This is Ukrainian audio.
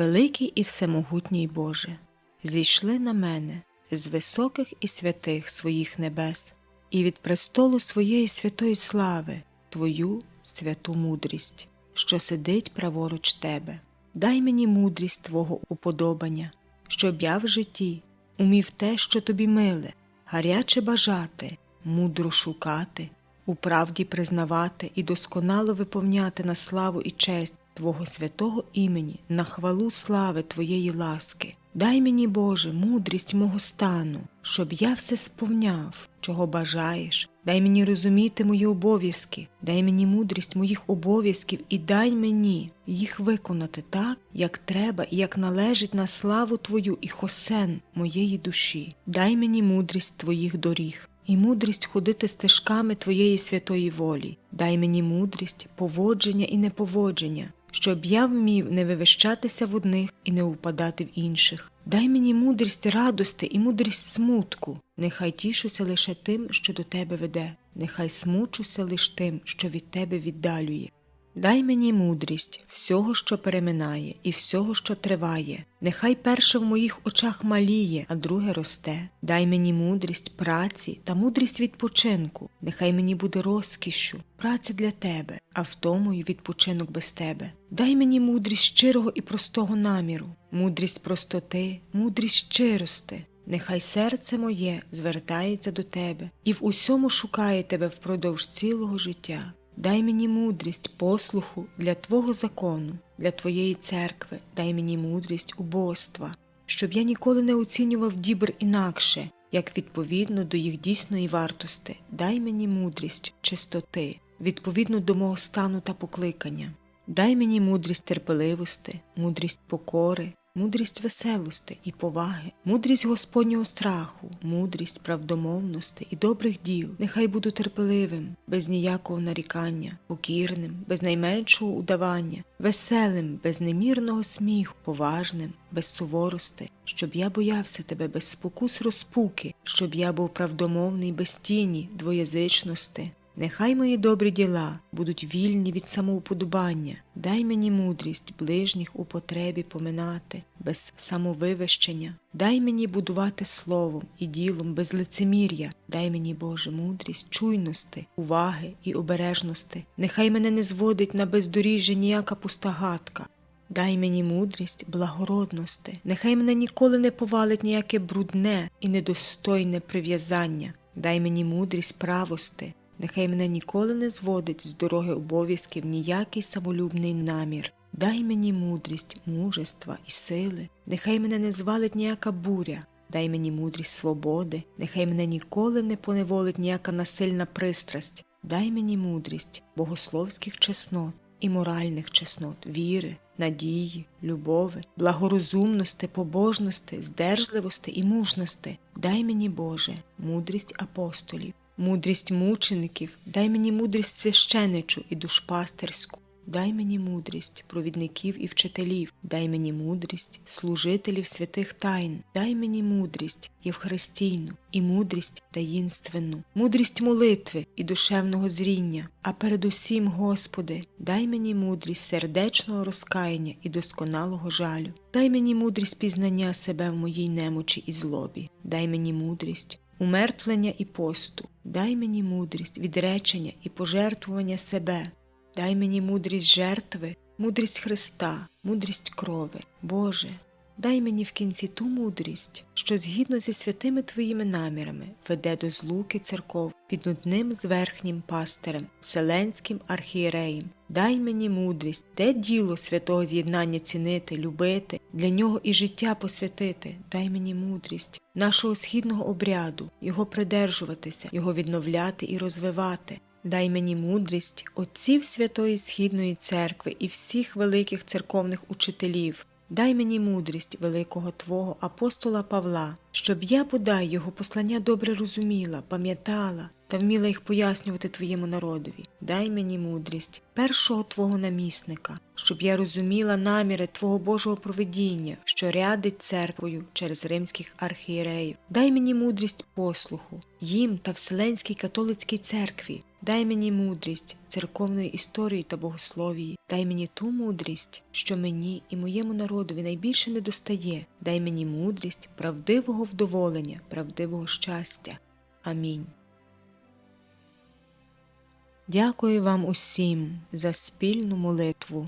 Великий і всемогутній Боже, зійшли на мене з високих і святих своїх небес, і від престолу своєї святої слави Твою святу мудрість, що сидить праворуч Тебе. Дай мені мудрість Твого уподобання, щоб я в житті умів те, що тобі миле, гаряче бажати, мудро шукати, у правді признавати і досконало виповняти на славу і честь Твого святого імені, на хвалу слави Твоєї ласки. Дай мені, Боже, мудрість мого стану, щоб я все сповняв, чого бажаєш. Дай мені розуміти мої обов'язки, дай мені мудрість моїх обов'язків і дай мені їх виконати так, як треба і як належить на славу Твою і хосен моєї душі. Дай мені мудрість Твоїх доріг і мудрість ходити стежками Твоєї святої волі. Дай мені мудрість, поводження і неповодження, щоб я вмів не вивищатися в одних і не впадати в інших. Дай мені мудрість радости і мудрість смутку. Нехай тішуся лише тим, що до тебе веде, нехай смучуся лише тим, що від тебе віддалює. Дай мені мудрість всього, що переминає, і всього, що триває. Нехай перше в моїх очах маліє, а друге росте. Дай мені мудрість праці та мудрість відпочинку. Нехай мені буде розкішю, праця для тебе, а втомою відпочинок без тебе. Дай мені мудрість щирого і простого наміру, мудрість простоти, мудрість щирости. Нехай серце моє звертається до тебе і в усьому шукає тебе впродовж цілого життя. Дай мені мудрість послуху для Твого закону, для Твоєї церкви, дай мені мудрість убоства, щоб я ніколи не оцінював дібр інакше, як відповідно до їх дійсної вартости. Дай мені мудрість чистоти, відповідно до мого стану та покликання. Дай мені мудрість терпеливости, мудрість покори, мудрість веселости і поваги, мудрість Господнього страху, мудрість правдомовності і добрих діл. Нехай буду терпеливим, без ніякого нарікання, покірним, без найменшого удавання, веселим, без немірного сміху, поважним, без суворости, щоб я боявся тебе без спокус розпуки, щоб я був правдомовний без тіні, двоязичності. Нехай мої добрі діла будуть вільні від самоуподобання, дай мені мудрість ближніх у потребі поминати, без самовивищення, дай мені будувати словом і ділом без лицемір'я, дай мені, Боже, мудрість, чуйності, уваги і обережності. Нехай мене не зводить на бездоріжжя ніяка пуста гадка. Дай мені мудрість благородності, нехай мене ніколи не повалить ніяке брудне і недостойне прив'язання. Дай мені мудрість правости, нехай мене ніколи не зводить з дороги обов'язків ніякий самолюбний намір. Дай мені мудрість, мужества і сили, нехай мене не звалить ніяка буря, дай мені мудрість свободи, нехай мене ніколи не поневолить ніяка насильна пристрасть, дай мені мудрість богословських чеснот і моральних чеснот, віри, надії, любови, благорозумності, побожності, здержливості і мужності. Дай мені, Боже, мудрість апостолів, мудрість мучеників, дай мені мудрість священичу і душпастерську. Дай мені мудрість провідників і вчителів, дай мені мудрість служителів святих тайн, дай мені мудрість євхаристійну і мудрість таїнственну, мудрість молитви і душевного зріння, а передусім, Господи, дай мені мудрість сердечного розкаяння і досконалого жалю, дай мені мудрість пізнання себе в моїй немочі і злобі, дай мені мудрість умертвлення і посту, дай мені мудрість відречення і пожертвування себе. Дай мені мудрість жертви, мудрість Христа, мудрість крови. Боже, дай мені в кінці ту мудрість, що згідно зі святими Твоїми намірами веде до злуки церков під одним верхнім пастирем, Вселенським архієреєм. Дай мені мудрість, те діло святого з'єднання цінити, любити, для нього і життя посвятити. Дай мені мудрість нашого східного обряду, його придержуватися, його відновляти і розвивати. Дай мені мудрість отців Святої Східної церкви і всіх великих церковних учителів. Дай мені мудрість великого Твого апостола Павла, щоб я бодай його послання добре розуміла, пам'ятала та вміла їх пояснювати Твоєму народові. Дай мені мудрість першого Твого намісника, щоб я розуміла наміри Твого Божого провидіння, що рядить церквою через римських архієреїв. Дай мені мудрість послуху, їм та Вселенській католицькій церкві. Дай мені мудрість церковної історії та богословії, дай мені ту мудрість, що мені і моєму народові найбільше не достає. Дай мені мудрість правдивого вдоволення, правдивого щастя. Амінь. Дякую вам усім за спільну молитву.